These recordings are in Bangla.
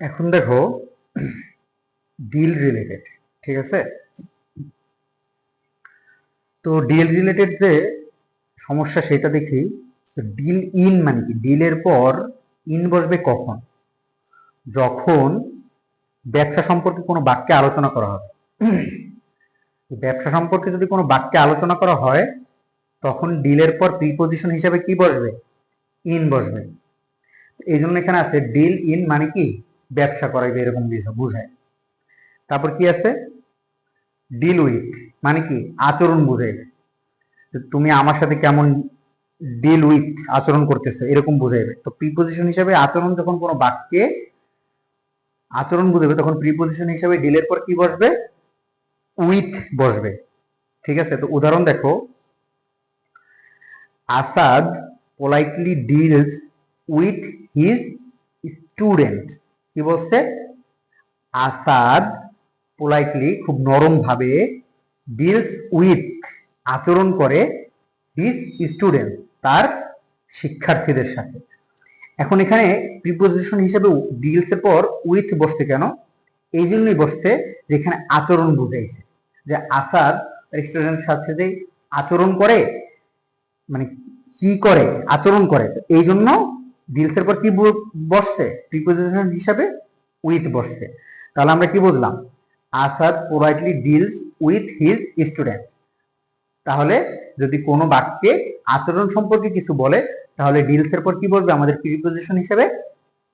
এখন দেখো ডিল রিলেটেড ঠিক আছে? তো ডিল রিলেটেড যে সমস্যা সেটা দেখি ডিল ইন মানে কি? ডিলের পর ইন বসবে কখন? যখন ব্যবসা সম্পর্কে কোনো বাক্যে আলোচনা করা হবে। ব্যবসা সম্পর্কে যদি কোনো বাক্যে আলোচনা করা হয়, তখন ডিলের পর প্রিপোজিশন হিসাবে কি বসবে? ইন বসবে। এই জন্য এখানে আছে ডিল ইন মানে কি? ব্যবসা করাইবে, এরকম কিছু বুঝায়। তারপর কি আছে? ডিল উইথ মানে কি? আচরণ বুঝাইবে তুমি আমার সাথে কেমন ডিল উইথ আচরণ করতেছো, এরকম বুঝাইবে। তো প্রিপোজিশন হিসাবে আচরণ যখন কোনো বাক্যে আচরণ বুঝাবে তখন প্রিপোজিশন হিসাবে ডিলের পর কি বসবে? উইথ বসবে। ঠিক আছে? তো উদাহরণ দেখো। Asad politely deals with his student কি বলছে? আসাদ পোলাইটলি খুব নরম ভাবে ডিলস উইথ আচরণ করে হিজ স্টুডেন্ট তার শিক্ষার্থীদের সাথে। এখন এখানে প্রিপোজিশন হিসেবে ডিলস এর পর উইথ বসতে কেন? এই জন্যই বসতে যেখানে আচরণ বুঝাইছে। যে আসাদ স্টুডেন্টের সাথে যে আচরণ করে মানে কি করে, আচরণ করে, এই জন্য ডিলস এর পর কি বসছে? প্রিপোজিশন হিসাবে উইথ বসছে। তাহলে আমরা কি বুঝলাম? Asad politely deals with his student তাহলে যদি কোনো বাক্যে আচরণ সম্পর্কে কিছু বলে, তাহলে ডিলসের পর কি বলবে আমাদের প্রিপোজিশন হিসেবে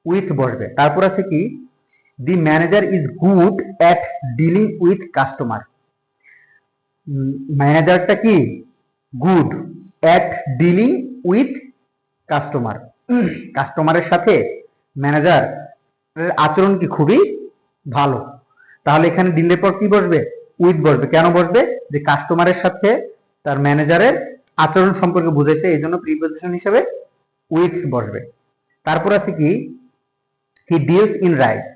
উইথ বসবে। তারপর আছে কি? The manager is good at dealing with customer ম্যানেজারটা কি? Good at dealing with customer কাস্টমারের সাথে ম্যানেজার আচরণ কি খুবই ভালো। তাহলে এখানে ডিলের পর কি বসবে? উইথ বসবে। কেন বসবে? যে কাস্টমারের সাথে তার ম্যানেজারের আচরণ সম্পর্কে বুঝেছে, এই জন্য প্রিপোজিশন হিসেবে উইথ বসবে। তারপর আছে কি? He deals in rice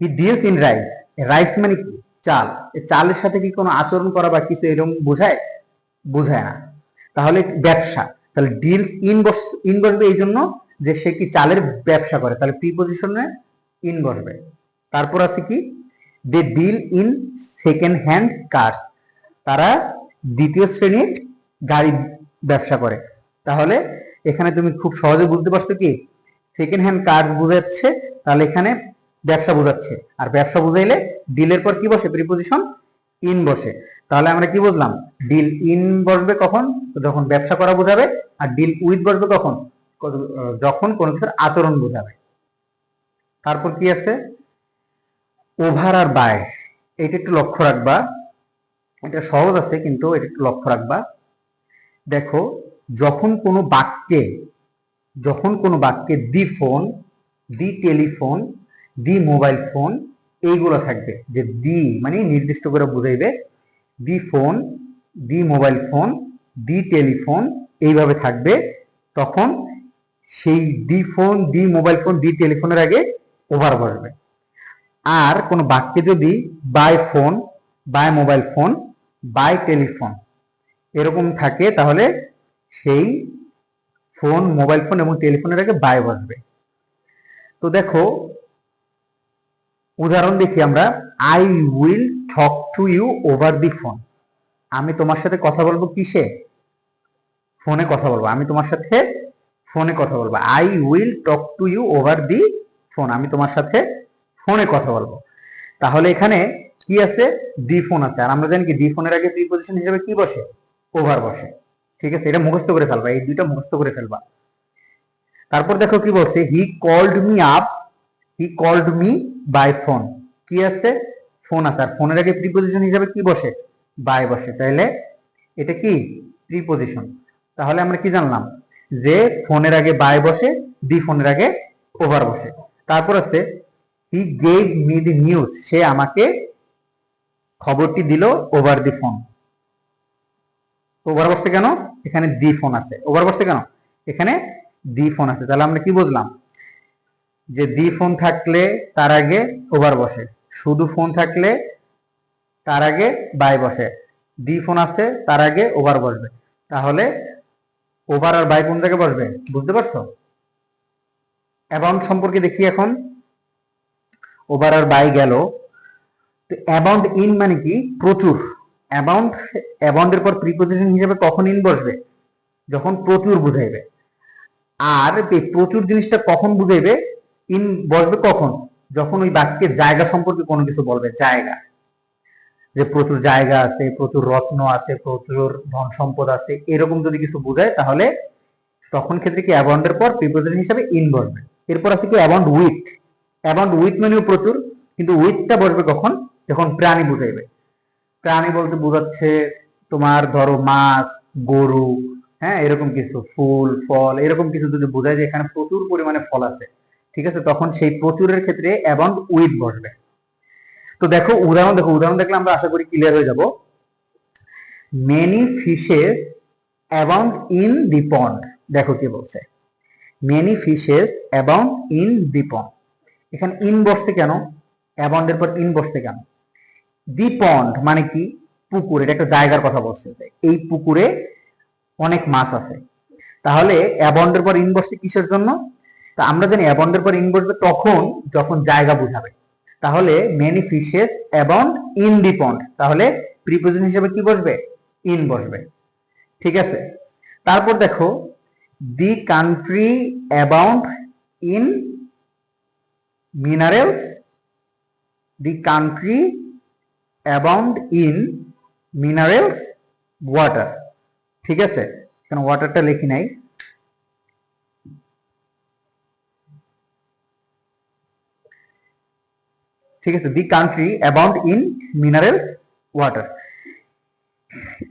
he deals in rice rice মানে কি? চাল। চালের সাথে কি কোনো আচরণ করা বা কিছু এরকম বোঝায়? বোঝায় না। তাহলে ব্যবসা। তাহলে ডিলস ইন বস ইন বসবে এই জন্য যে সে কি চালের ব্যবসা করে, তাহলে প্রিপোজিশনে ইন বসবে তারপর আছে কি? They deal in second hand cars তারা দ্বিতীয় শ্রেণির গাড়ি ব্যবসা করে। তাহলে এখানে তুমি খুব সহজে বুঝতে পারছ কি? সেকেন্ড হ্যান্ড কার বোঝাচ্ছে, তাহলে এখানে ব্যবসা বোঝাচ্ছে। আর ব্যবসা বুঝাইলে ডিলের পর কি বসে? প্রিপোজিশন ইন বসে। তাহলে আমরা কি বুঝলাম? ডিল ইন বসবে কখন? যখন ব্যবসা করা বোঝাবে, আর ডিল উইথ বসবে কখন? যখন কোনো কিছুর আচরণ বোঝাবে। তারপর কি আছে? ওভার আর বাই এটা একটু লক্ষ্য রাখবা। এটা সহজ আছে, কিন্তু এটা একটু লক্ষ্য রাখবা। দেখো, যখন কোনো বাক্যে, যখন কোনো বাক্যে the phone the telephone the mobile phone এইগুলো থাকবে। যে দি মানে নির্দিষ্ট করে বুঝাইবে the phone, the mobile phone, the telephone এইভাবে থাকবে। তখন সেই the phone, the mobile phone, the টেলিফোনের আগে ওভার বসবে। আর কোনো বাক্যে যদি by phone, by mobile phone, by telephone এরকম থাকে, তাহলে সেই ফোন, মোবাইল ফোন এবং টেলিফোনের আগে বাই বসবে। তো দেখো উদাহরণ দেখি আমরা I will talk to you over the phone আমি তোমার সাথে কথা বলব কিসে? ফোনে কথা বলব। আমি তোমার সাথে ফোনে কথা বলব। I will talk to you over the phone আমি তোমার সাথে ফোনে কথা বলব। তাহলে এখানে কি আছে? দি ফোন আছে। আর আমরা জানি কি দি ফোনের আগে প্রিপোজিশন হিসেবে কি বসে? ওভার বসে। ঠিক আছে? এটা মুখস্থ করে ফেলবা। এই দুইটা মুখস্থ করে ফেলবা। তারপর দেখো কি বলছে he called me up he called me by phone কি আছে? ফোন আছে। আর ফোনের আগে প্রিপোজিশন হিসাবে কি বসে? বাই বসে। তাইলে এটা কি? প্রিপোজিশন তাহলে আমরা কি জানলাম? যে ফোনের আগে বাই বসে, দি ফোনের আগে ওভার বসে। তারপর আছে he gave me the news সে আমাকে খবরটি দিল ওভার দি ফোন ওভার বসতে কেন? এখানে দি ফোন আছে। ওভার বসতে কেন? এখানে দি ফোন আছে। তাহলে আমরা কি বুঝলাম? যে দি ফোন থাকলে তার আগে ওভার বসে, শুধু ফোন থাকলে তার আগে বাই বসে, দি ফোন আছে তার আগে ওভার বসবে। তাহলে ওভার আর বাই কোন জায়গায় বসবে? বুঝতে পারছ? অ্যামাউন্ট সম্পর্কে দেখি এখন, ওভার আর বাই গেল। তো অ্যাবাউন্ড ইন মানে কি? প্রচুর। অ্যাবাউন্ড, অ্যাবাউন্ডের পর প্রিপোজিশন হিসেবে কখন ইন বসবে? যখন প্রচুর বুঝাইবে। আর প্রচুর জিনিসটা কখন বুঝাইবে? ইন বসবে কখন? যখন ওই বাক্যের জায়গা সম্পর্কে কোনো কিছু বলবে, জায়গা। যে প্রচুর জায়গা আছে, প্রচুর রত্ন আছে, প্রচুর ধন সম্পদ আছে, এরকম যদি কিছু বোঝায়, তাহলে তখন ক্ষেত্রে কি অ্যাবাউন্ডের পর প্রিপোজিশন হিসাবে ইন বসবে। এরপর আছে কি অ্যাবাউন্ড উইথ অ্যাবাউন্ড উইথ মানেও প্রচুর, কিন্তু উইথটা বসবে কখন? যখন প্রাণী বুঝাইবে। প্রাণী বলতে বোঝাচ্ছে তোমার ধরো মাছ, গরু হ্যাঁ এরকম কিছু, ফুল, ফল, এরকম কিছু যদি বোঝায় যে এখানে প্রচুর পরিমাণে ফল আছে। ঠিক আছে? তখন সেই প্রচুরের ক্ষেত্রে অ্যাবাউন্ড উইথ বসবে। তো দেখো, উদাহরণ দেখো, উদাহরণ দেখলে আমরা আশা করি ক্লিয়ার হয়ে যাব। Many fishes abound in the pond দেখো কি বলছে। Many fishes abound in the pond এখানে ইন বসছে কেন? অ্যাবাউন্ডের পর ইন বসছে কেন? দি পন্ড মানে কি? পুকুর, এটা একটা জায়গার কথা বলছে। এই পুকুরে অনেক মাছ আছে। তাহলে অ্যাবাউন্ডের পর ইন বসছে কিসের জন্য? তা আমরা জানি অ্যাবাউন্ডের পর ইন বসবে তখন, যখন জায়গা বুঝাবে। তাহলে many fishes abound in the pond তাহলে প্রিপোজিশন হিসেবে কি বসবে? ইন বসবে। ঠিক আছে? তারপর দেখো the country abound in minerals the country abound in minerals water ঠিক আছে? কেন ওয়াটারটা লিখি নাই। ঠিক আছে the country abound in minerals water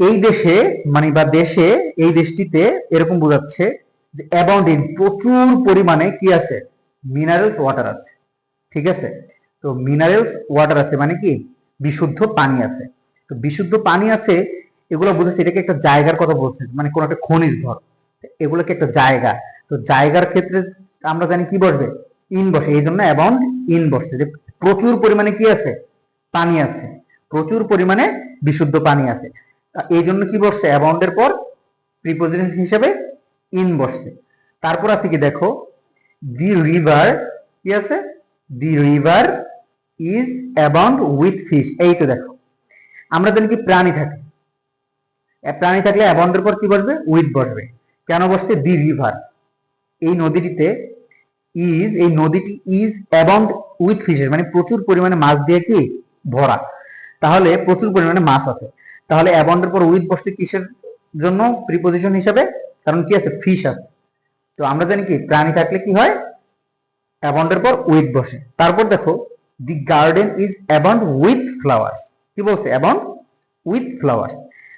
এই দেশে মানে বা দেশে, এই দেশটিতে এরকম বোঝাচ্ছে যে অ্যাবাউন্ড ইন প্রচুর পরিমাণে কি আছে? মিনারেলস ওয়াটার আছে। ঠিক আছে? তো মিনারেলস ওয়াটার আছে মানে কি? বিশুদ্ধ পানি আছে। তো বিশুদ্ধ পানি আছে, এগুলো বোঝাচ্ছে এটাকে একটা জায়গার কথা বলছে মানে কোনো একটা খনিজ ধর। এগুলোকে একটা জায়গা। তো জায়গার ক্ষেত্রে আমরা জানি কি বসবে? ইন বসে। এই জন্য অ্যাবাউন্ড ইন বসছে। যে প্রচুর পরিমাণে কি আছে? পানি আছে। প্রচুর পরিমাণে বিশুদ্ধ পানি আছে। এই জন্য কি বসছে? অ্যাবাউন্ডের পর প্রিপোজিশন হিসেবে ইন বসছে। তারপর আছে কি দেখো? দি রিভার কি আছে? The river is abound with fish এই তো দেখো। আমরা জানি কি প্রাণী থাকে? প্রাণী থাকলে অ্যাবাউন্ডের পর কি বসবে? উইথ বসবে। কেন বসছে? দি রিভার এই নদীটিতে ইজ এই নদীটি ইজ অ্যাবাউন্ড উইথ ফিশের মানে প্রচুর পরিমাণে মাছ দিয়ে কি? ভরা। তাহলে প্রচুর পরিমাণে মাছ আছে। তাহলে অ্যাবাউন্ডের পর উইথ বসতে কিসের জন্য? প্রিপোজিশন হিসাবে। কারণ কি আছে? ফিশ আছে। তো আমরা জানি কি? প্রাণী থাকলে কি হয়? অ্যাবাউন্ডের পর উইথ বসে। তারপর দেখো the garden is abound with flowers কি বলছে? অ্যাবাউন্ড উইথ ফ্লাওয়ার্স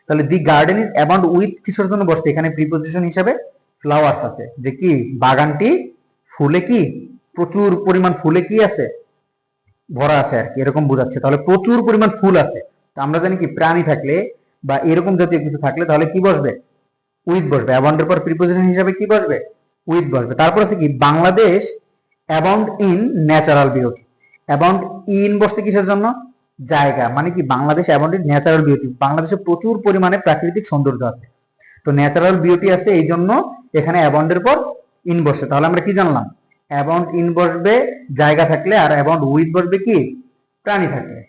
তাহলে the garden is abound with কিসের জন্য বসছে? এখানে প্রিপোজিশন হিসাবে ফ্লাওয়ার্স আছে। যে কি? বাগানটি ফুলে কি? প্রচুর পরিমাণ ফুলে কি আছে? ভরা আছে আর কি, এরকম বোঝাচ্ছে। তাহলে প্রচুর পরিমাণ ফুল আছে। তো আমরা জানি কি, প্রাণী থাকলে বা এরকম জাতীয় কিছু থাকলে তাহলে কি বসবে? উইথ বসবে। অ্যাবাউন্ডের পর প্রিপোজিশন হিসাবে কি বসবে? উইথ বসবে। তারপর আছে কি, Bangladesh abound in natural beauty abound in বসতে কিসের জন্য? জায়গা। মানে কি, Bangladesh abound in natural beauty বাংলাদেশে প্রচুর পরিমাণে প্রাকৃতিক সৌন্দর্য আছে। তো ন্যাচারাল বিউটি আছে, এই জন্য এখানে অ্যাবাউন্ডের পর ইন বসে। তাহলে আমরা কি জানলাম? অ্যাবাউন্ড ইন বসবে জায়গা থাকলে আর অ্যাবাউন্ড উইথ বসবে কি? প্রাণী থাকলে।